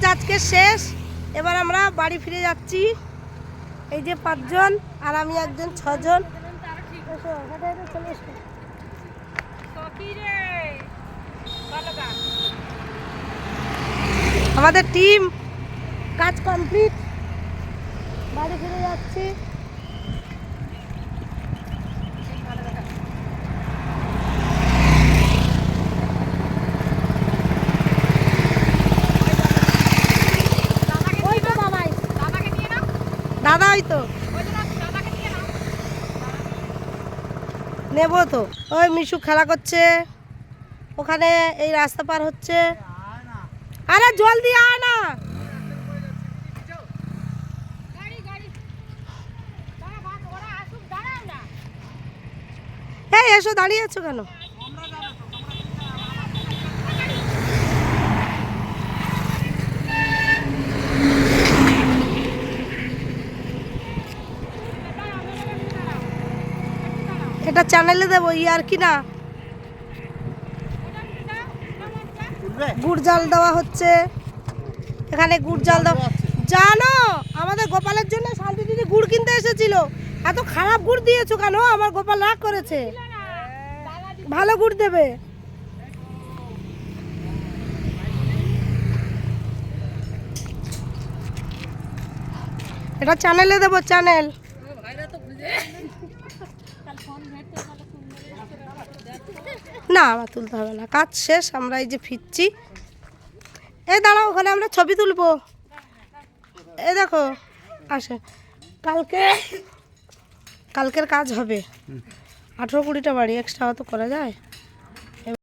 কাজ আজকে শেষ। এবার আমরা বাড়ি ফিরে যাচ্ছি। এই যে পাঁচজন আর আমি একজন, ছজন। আমাদের টিম কাজ কমপ্লিট। বাড়ি ফিরে যাচ্ছি ওই তো বাবাই দাদা ওই তো। নেব তো। ওই মিশু খেলা করছে। ওখানে এই রাস্তা পার হচ্ছে। আরে জলদি আয় না। এই এসো, দাঁড়িয়ে আছো কেন? এটা চ্যানেলে দেবো আর কি না? গুড় জাল দেওয়া হচ্ছে। এখানে গুড় জাল দেওয়া জানো, আমাদের গোপালের জন্য শান্তি দিদি গুড় কিনতে এসেছিল। এত খারাপ গুড় দিয়েছ কেন? আমার গোপাল রাগ করেছে। ভালো গুড় দেবে। এটা চ্যানেলে দেবো, চ্যানেল। না, আমার তুলতে হবে না। কাজ শেষ, আমরা এই যে ফিরছি। এই দাঁড়াও, ওখানে আমরা ছবি তুলবো। এই দেখো, আসে। কালকে, কালকের কাজ হবে। আঠেরো কুড়িটা বাড়ি এক্সট্রা তো করা যায়।